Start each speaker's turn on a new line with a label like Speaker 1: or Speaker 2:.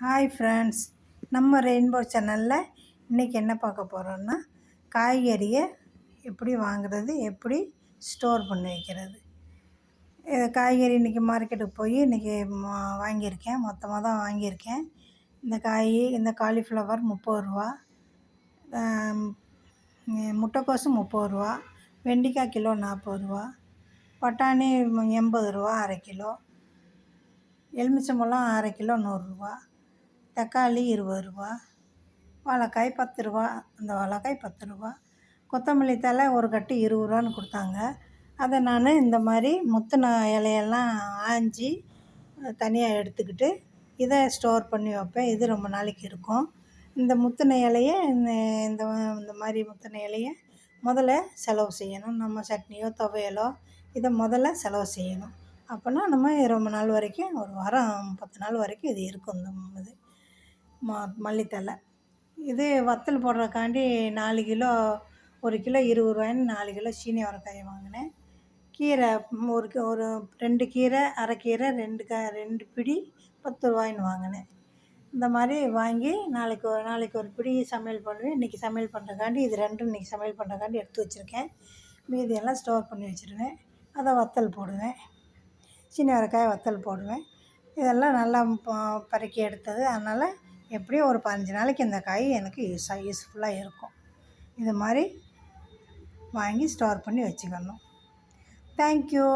Speaker 1: Hi friends நம்ம rainbow சேனலில் இன்றைக்கி என்ன பார்க்க போகிறோன்னா காய்கறியை எப்படி வாங்குறது எப்படி ஸ்டோர் பண்ணி வைக்கிறது. இது காய்கறி இன்றைக்கி மார்க்கெட்டுக்கு போய் இன்றைக்கி வாங்கியிருக்கேன். மொத்தமாக தான் வாங்கியிருக்கேன். இந்த காய் இந்த காலிஃப்ளவர் முப்பது ரூபா. முட்டைக்கோசு முப்பது ரூபா. வெண்டிக்காய் கிலோ நாற்பது ரூபா. பட்டாணி எண்பது ரூபா அரை கிலோ. எலுமிச்சம்பழம் அரை கிலோ நூறுரூவா தக்காளி இருபது ரூபா வாழைக்காய் பத்து ரூபா அந்த வாழைக்காய் பத்து ரூபா கொத்தமல்லி தழை ஒரு கட்டு இருபது ரூபான்னு கொடுத்தாங்க. அதை நான் இந்த மாதிரி முத்தின இலையெல்லாம் ஆஞ்சி தனியாக எடுத்துக்கிட்டு இதை ஸ்டோர் பண்ணி வைப்பேன். இது ரொம்ப நாளைக்கு இருக்கும். இந்த முத்தின இலையை இந்த இந்த இந்த மாதிரி முத்தின இலையை முதல்ல செலவு செய்யணும். நம்ம சட்னியோ துவையலோ இதை முதல்ல செலவு செய்யணும். அப்போனா நம்ம ரொம்ப நாள் வரைக்கும் ஒரு வாரம் பத்து நாள் வரைக்கும் இது இருக்கும். இந்த இது. ம மல்லித்தழை இது வத்தல் போடுறதுக்காண்டி நாலு கிலோ ஒரு கிலோ இருபது ரூபாய்ன்னு நாலு கிலோ சீனி அவரைக்காய் வாங்கினேன். கீரை ஒரு ஒரு ரெண்டு கீரை அரைக்கீரை ரெண்டு க ரெண்டு பிடி பத்து ரூபாய்ன்னு வாங்கினேன். இந்த மாதிரி வாங்கி நாளைக்கு ஒரு நாளைக்கு ஒரு பிடி சமையல் பண்ணுவேன். இன்றைக்கி சமையல் பண்ணுறக்காண்டி இது ரெண்டும் இன்றைக்கி சமையல் பண்ணுறக்காண்டி எடுத்து வச்சுருக்கேன். மீதியெல்லாம் ஸ்டோர் பண்ணி வச்சுருவேன். அதை வத்தல் போடுவேன். சின்ன வரக்காய் வத்தல் போடுவேன். இதெல்லாம் நல்லா பறக்கி எடுத்தது. அதனால் எப்படியும் ஒரு பதினஞ்சு நாளைக்கு இந்த காய் எனக்கு யூஸாக யூஸ்ஃபுல்லாக இருக்கும். இது மாதிரி வாங்கி ஸ்டோர் பண்ணி வச்சுக்கணும். தேங்க்யூ